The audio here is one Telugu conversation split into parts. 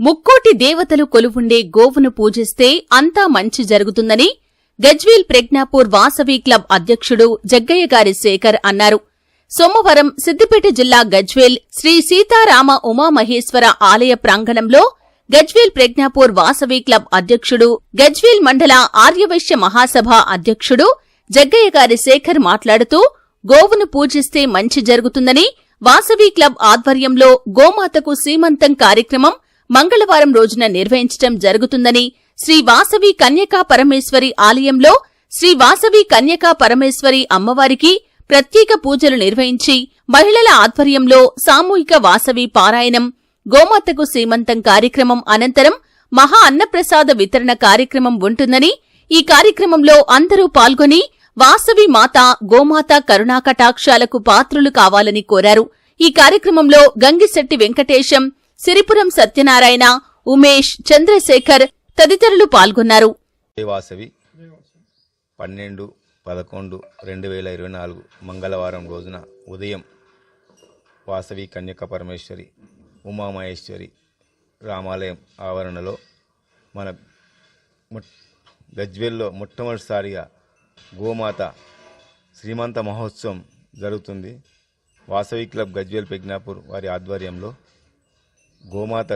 ముక్కోటి దేవతలు కొలువుండే గోవును పూజిస్తే అంతా మంచి జరుగుతుందని గజ్వేల్ ప్రజ్ఞాపూర్ వాసవి క్లబ్ అధ్యక్షుడు జగ్గయ్య గారి శేఖర్ అన్నారు. సోమవారం సిద్దిపేట జిల్లా గజ్వేల్ శ్రీ సీతారామ ఉమామహేశ్వర ఆలయ ప్రాంగణంలో గజ్వేల్ ప్రజ్ఞాపూర్ వాసవి క్లబ్ అధ్యక్షుడు గజ్వేల్ మండల ఆర్యవైశ్య మహాసభ అధ్యక్షుడు జగ్గయ్య గారి శేఖర్ మాట్లాడుతూ గోవును పూజిస్తే మంచి జరుగుతుందని వాసవి క్లబ్ ఆధ్వర్యంలో గోమాతకు సీమంతం కార్యక్రమం మంగళవారం రోజున నిర్వహించటం జరుగుతుందని శ్రీ వాసవి కన్యకా పరమేశ్వరి ఆలయంలో శ్రీ వాసవి కన్యకా పరమేశ్వరి అమ్మవారికి ప్రత్యేక పూజలు నిర్వహించి మహిళల ఆధ్వర్యంలో సామూహిక వాసవి పారాయణం గోమాతకు సీమంతం కార్యక్రమం అనంతరం మహా అన్నప్రసాద వితరణ కార్యక్రమం ఉంటుందని ఈ కార్యక్రమంలో అందరూ పాల్గొని వాసవి మాత గోమాత కరుణాకటాక్షాలకు పాత్రులు కావాలని కోరారు. ఈ కార్యక్రమంలో గంగిశెట్టి వెంకటేశం సిరిపురం సత్యనారాయణ ఉమేష్ చంద్రశేఖర్ తదితరులు పాల్గొన్నారు. వాసవి పన్నెండు పదకొండు రెండు వేల ఇరవై నాలుగు మంగళవారం రోజున ఉదయం వాసవి కన్యక పరమేశ్వరి ఉమామహేశ్వరి రామాలయం ఆవరణలో మన మొట్- గజ్వేల్లో మొట్టమొదటిసారిగా గోమాత శ్రీమంత మహోత్సవం జరుగుతుంది. వాసవి క్లబ్ గజ్వేల్ పెగ్నాపూర్ వారి ఆధ్వర్యంలో గోమాత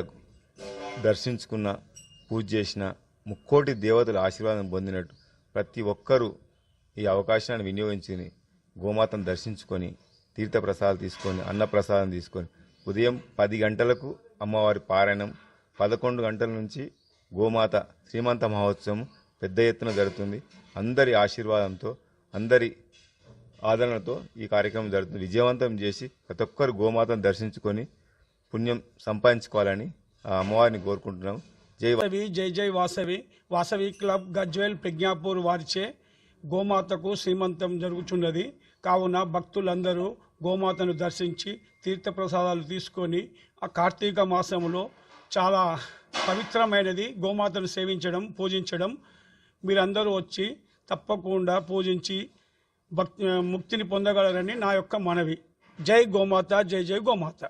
దర్శించుకున్న పూజ చేసిన ముక్కోటి దేవతల ఆశీర్వాదం పొందినట్టు ప్రతి ఒక్కరూ ఈ అవకాశాన్ని వినియోగించుకుని గోమాతను దర్శించుకొని తీర్థప్రసాదాలు తీసుకొని అన్నప్రసాదం తీసుకొని ఉదయం పది గంటలకు అమ్మవారి పారాయణం పదకొండు గంటల నుంచి గోమాత శ్రీమంత మహోత్సవం పెద్ద ఎత్తున జరుగుతుంది. అందరి ఆశీర్వాదంతో అందరి ఆదరణతో ఈ కార్యక్రమం జరుగుతుంది. విజయవంతం చేసి ప్రతి ఒక్కరు గోమాతను దర్శించుకొని పుణ్యం సంపాదించుకోవాలని ఆ అమ్మవారిని కోరుకుంటున్నాం. జై వాసవి జై జై వాసవి. వాసవి క్లబ్ గజ్వేల్ ప్రజ్ఞాపూర్ వారిచే గోమాతకు శ్రీమంతం జరుగుతున్నది కావున భక్తులందరూ గోమాతను దర్శించి తీర్థప్రసాదాలు తీసుకొని ఆ కార్తీక మాసంలో చాలా పవిత్రమైనది గోమాతను సేవించడం పూజించడం. మీరందరూ వచ్చి తప్పకుండా పూజించి భక్తి ముక్తిని పొందగలరని నా యొక్క మనవి. జై గోమాత జై జై గోమాత.